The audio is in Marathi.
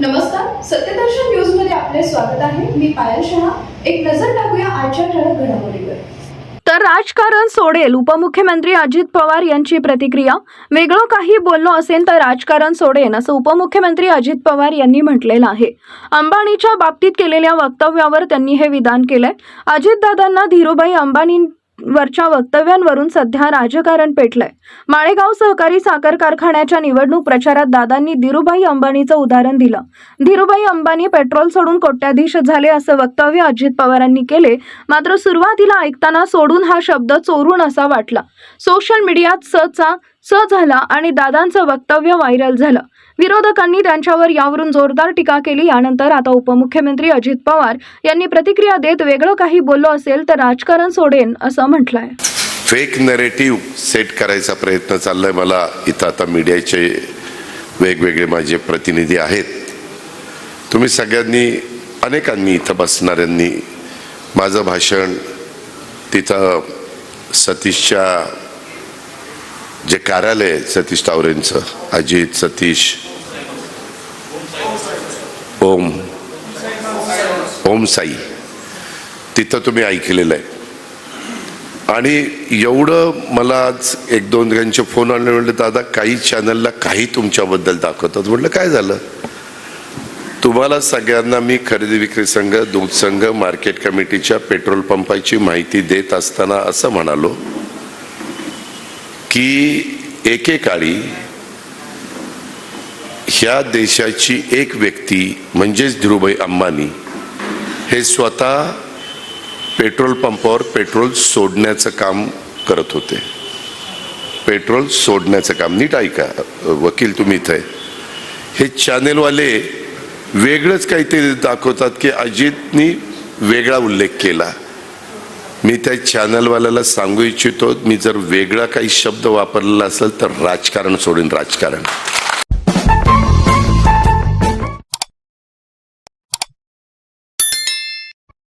नमस्कार. सत्यदर्शन न्यूजमध्ये आपले स्वागत आहे. मी पायल शहा. एक नजर टाकूया आजच्या ठळक घडामोडीवर. तर राजकारण सोडेल उपमुख्यमंत्री अजित पवार यांची प्रतिक्रिया. वेगळं काही बोललो असेल तर राजकारण सोडेन असं उपमुख्यमंत्री अजित पवार यांनी म्हटलेलं आहे. अंबानीच्या बाबतीत केलेल्या वक्तव्यावर त्यांनी हे विधान केलंय. अजितदादांना धीरूभाई अंबानी वरच्या वक्तव्यांवरून सध्या राजकारण पेटलंय. माळेगाव सहकारी साखर कारखान्याच्या निवडणूक प्रचारात दादांनी धीरूभाई अंबानीचं उदाहरण दिलं. धीरूभाई अंबानी पेट्रोल सोडून कोट्याधीश झाले असं वक्तव्य अजित पवारांनी केले मात्र सुरुवातीला ऐकताना सोडून हा शब्द चोरून असा वाटला. सोशल मीडियात सचा स झाला आणि दादांचं वक्तव्य व्हायरल झालं. विरोधकांनी त्यांच्यावर यावरून जोरदार टीका केली. यानंतर आता उपमुख्यमंत्री अजित पवार यांनी प्रतिक्रिया देत वेगळं काही बोललो असेल तर राजकारण सोडेन असं म्हटलंय. फेक नरेटिव्ह सेट करायचा प्रयत्न चाललाय मला. इथं आता मीडियाचे वेगवेगळे माझे प्रतिनिधी आहेत. तुम्ही सगळ्यांनी अनेकांनी इथं बसणाऱ्यांनी माझं भाषण तिथं सतीशच्या जे कार्यालय आहे सतीश तावरेंचं अजित सतीश. ओम. ओम साई. तिथं तुम्ही ऐकलेलं आहे. आणि एवढं मला आज एक दोन जणांचे फोन आले म्हणले दादा काही चॅनलला काही तुमच्याबद्दल दाखवतात. म्हटलं काय झालं? तुम्हाला सगळ्यांना मी खरेदी विक्री संघ दूध संघ मार्केट कमिटीच्या पेट्रोल पंपाची माहिती देत असताना असं म्हणालो की एकेकाळी ह्या देशाची एक व्यक्ती म्हणजेच धीरूभाई अंबानी हे स्वतः पेट्रोल पंपावर पेट्रोल सोडण्याचं काम करत होते. पेट्रोल सोडण्याचं काम. नीट ऐका वकील तुम्ही इथं. हे चॅनेलवाले वेगळंच काहीतरी दाखवतात की अजितनी वेगळा उल्लेख केला. मी त्या चॅनलवाल्याला सांगू इच्छितो मी जर वेगळा काही शब्द वापरलेला असेल तर राजकारण सोडून राजकारण.